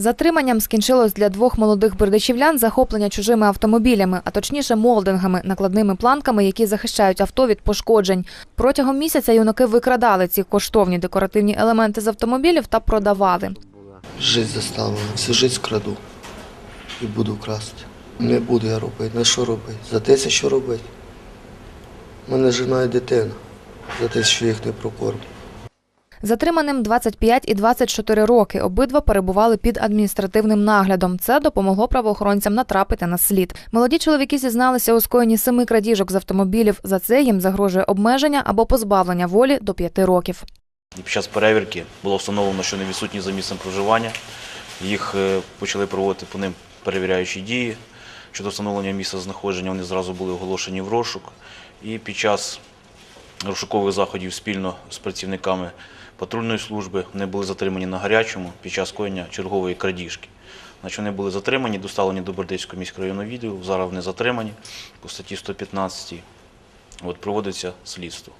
Затриманням скінчилось для двох молодих бердичівлян захоплення чужими автомобілями, а точніше молдингами, накладними планками, які захищають авто від пошкоджень. Протягом місяця юнаки викрадали ці коштовні декоративні елементи з автомобілів та продавали. Жить заставила, всю життя краду і буду красти. Не буду я робити. На що робити? За тисячу робити. У мене жена і дитина. За тисячу їх не прокормлю. Затриманим 25 і 24 роки. Обидва перебували під адміністративним наглядом. Це допомогло правоохоронцям натрапити на слід. Молоді чоловіки зізналися у скоєнні семи крадіжок з автомобілів. За це їм загрожує обмеження або позбавлення волі до п'яти років. Під час перевірки було встановлено, що вони відсутні за місцем проживання. Їх е, почали проводити по ним перевіряючі дії. Щодо встановлення місця знаходження, вони зразу були оголошені в розшук. І під час розшукових заходів спільно з працівниками патрульної служби вони були затримані на гарячому під час коєння чергової крадіжки. Вони були затримані, доставлені до Бердичського міськрайонного відділу. Зараз вони затримані по статті 115. От проводиться слідство.